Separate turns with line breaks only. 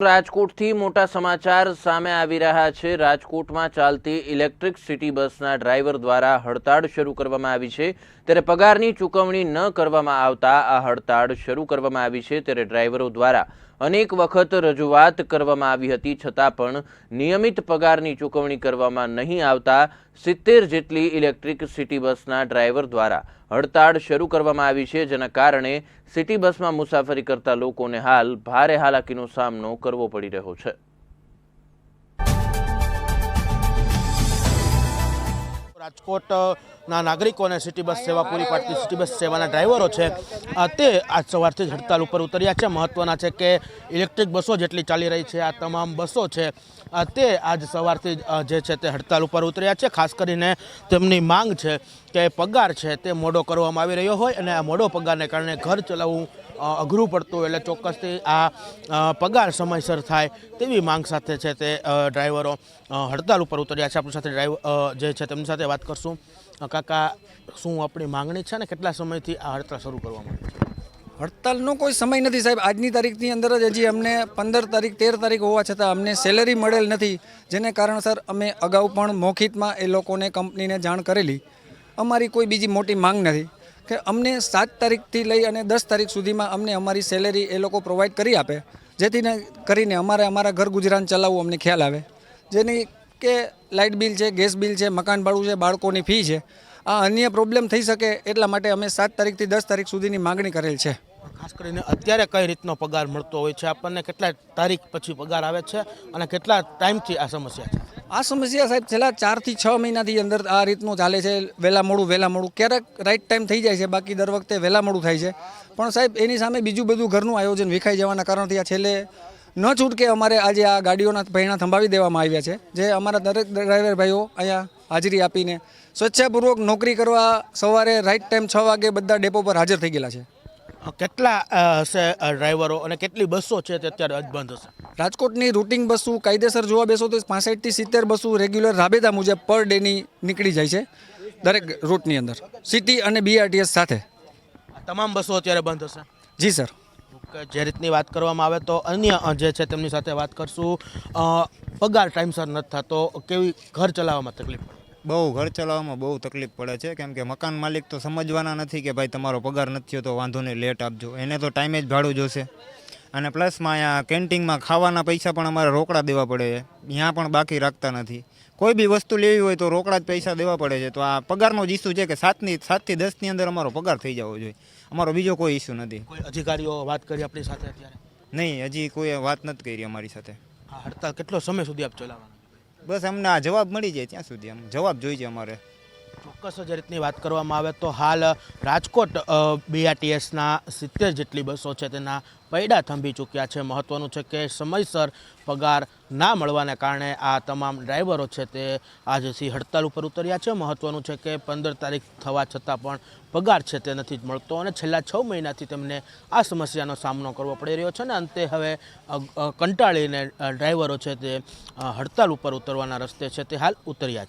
રાજકોટથી મોટા સમાચાર સામે આવી રહ્યા છે. રાજકોટમાં ચાલતી ઇલેક્ટ્રિક સિટી બસના ડ્રાઈવર દ્વારા હડતાળ શરૂ કરવામાં આવી છે. ત્યારે પગારની ચૂકવણી ન કરવામાં આવતા આ હડતાળ શરૂ કરવામાં આવી છે. ત્યારે ડ્રાઈવરો દ્વારા અનેક વખત રજૂઆત કરવામાં આવી હતી. છતાં પણ નિયમિત પગારની ચૂકવણી કરવામાં નહીં આવતા સિત્તેર જેટલી ઇલેક્ટ્રિક સિટી બસના ડ્રાઈવર દ્વારા હડતાળ શરૂ કરવામાં આવી છે. જેના કારણે સિટી બસમાં મુસાફરી કરતા લોકોને હાલ ભારે હાલાકીનો સામનો કરવો પડી રહ્યો છે.
રાજકોટના નાગરિકોને સિટી બસ સેવા પૂરી પાડતી સિટી બસ સેવાના ડ્રાઈવરો છે. તે આજ સવારથી જ હડતાલ ઉપર ઉતર્યા છે. મહત્ત્વના છે કે ઇલેક્ટ્રિક બસો જેટલી ચાલી રહી છે આ તમામ બસો છે તે આજ સવારથી જે છે તે હડતાલ ઉપર ઉતર્યા છે. ખાસ કરીને તેમની માંગ છે કે પગાર છે તે મોડો કરવામાં આવી રહ્યો હોય અને આ મોડો પગારને કારણે ઘર ચલાવવું અઘરું પડતું એટલે ચોક્કસથી આ પગાર સમયસર થાય તેવી માંગ સાથે છે તે ડ્રાઈવરો હડતાલ ઉપર ઉતર્યા છે. આપણી સાથે ડ્રાઈવર જે છે તેમની સાથે વાત કરશું. કાકા, શું આપણી માંગણી છે ને કેટલા સમયથી આ હડતાળ શરૂ કરવામાં આવી
હડતાલનો કોઈ સમય નથી સાહેબ. આજની તારીખની અંદર જ હજી અમને પંદર તારીખ, તેર તારીખ હોવા છતાં અમને સેલેરી મળેલ નથી. જેને કારણસર અમે અગાઉ પણ મોખિતમાં એ લોકોને, કંપનીને જાણ કરેલી. અમારી કોઈ બીજી મોટી માંગ નથી કે અમને સાત તારીખથી લઈ અને દસ તારીખ સુધીમાં અમને અમારી સેલેરી એ લોકો પ્રોવાઈડ કરી આપે. જેથીને કરીને અમારે અમારા ઘર ગુજરાન ચલાવવું અમને ખ્યાલ આવે. જેની કે લાઇટ બિલ છે ગેસ બિલ છે, મકાન ભાડું છે, બાળકોની ફી છે. આ અન્ય પ્રોબ્લેમ થઈ શકે એટલા માટે અમે સાત તારીખથી દસ તારીખ સુધીની માગણી કરેલ છે.
ખાસ કરીને અત્યારે કઈ રીતનો પગાર મળતો હોય છે? આપણને કેટલા તારીખ પછી પગાર આવે છે અને કેટલા ટાઈમથી આ સમસ્યા છે?
આ સમસ્યા સાહેબ છેલ્લા ચારથી છ મહિનાથી અંદર આ રીતનું ચાલે છે. વહેલા મોડું વહેલા મોડું. ક્યારેક રાઈટ ટાઈમ થઈ જાય છે બાકી દર વખતે વહેલા મોડું થાય છે. પણ સાહેબ એની સામે બીજું બધું ઘરનું આયોજન વિખાઈ જવાના કારણથી આ છેલ્લે ન છૂટકે અમારે આજે આ ગાડીઓના પૈણા થંભાવી દેવામાં આવ્યા છે. જે અમારા દરેક ડ્રાઈવર ભાઈઓ અહીંયા હાજરી આપીને સ્વેચ્છાપૂર્વક નોકરી કરવા સવારે રાઈટ ટાઈમ છ વાગે બધા ડેપો પર હાજર થઈ ગયેલા છે.
કેટલા હશે ડ્રાઈવરો અને કેટલી બસો છે તે અત્યારે અજબંધ હશે?
રાજકોટની રૂટિંગ બસો કાયદેસર જોવા બેસો તો પાસઠથી સિત્તેર બસો રેગ્યુલર રાબેતા મુજબ પર ડેની નીકળી જાય છે દરેક રૂટની અંદર સિટી અને બીઆરટીએસ સાથે.
તમામ બસો અત્યારે બંધ હશે?
જી સર
જે રીતની વાત કરવામાં આવે તો અન્ય જે છે તેમની સાથે વાત કરશું. પગાર ટાઈમસર નથી થતો. કેવી ઘર ચલાવવામાં તકલીફ
બહુ ઘર ચલાવવામાં બહુ તકલીફ પડે છે. કેમ કે મકાન માલિક તો સમજવાના નથી કે ભાઈ તમારો પગાર નથી થયો તો વાંધો નહીં લેટ આપજો. એને તો ટાઈમે જ ભાડું જોશે. અને પ્લસમાં અહીંયા કેન્ટીનમાં ખાવાના પૈસા પણ અમારે રોકડા દેવા પડે છે. ત્યાં પણ બાકી રાખતા નથી. કોઈ બી વસ્તુ લેવી હોય તો રોકડા જ પૈસા દેવા પડે છે. તો આ પગારનો જ ઇસ્યુ છે કે સાતની સાતથી દસની અંદર અમારો પગાર થઈ જવો જોઈએ. અમારો બીજો કોઈ ઇસ્યુ નથી.
કોઈ અધિકારીઓ વાત કરી આપણી સાથે અત્યારે?
નહીં હજી કોઈ વાત નથી કરી અમારી સાથે.
આ હડતાલ કેટલો સમય સુધી આપ ચલાવવાના?
બસ અમને આ જવાબ મળી જાય ત્યાં સુધી આમ. જવાબ જોઈએ અમારે.
ચોક્કસ જે રીતની વાત કરવામાં આવે તો હાલ રાજકોટ બીઆરટીએસના સિત્તેર જેટલી બસો છે તેના પૈડા થંભી ચૂક્યા છે. મહત્ત્વનું છે કે સમયસર પગાર ના મળવાને કારણે આ તમામ ડ્રાઈવરો છે તે આજથી હડતાલ ઉપર ઉતર્યા છે. મહત્ત્વનું છે કે પંદર તારીખ થવા છતાં પણ પગાર છે તે નથી જ મળતો અને છેલ્લા છ મહિનાથી તેમને આ સમસ્યાનો સામનો કરવો પડી રહ્યો છે અને અંતે હવે કંટાળીને ડ્રાઈવરો છે તે હડતાલ ઉપર ઉતરવાના રસ્તે છે તે હાલ ઉતર્યા છે.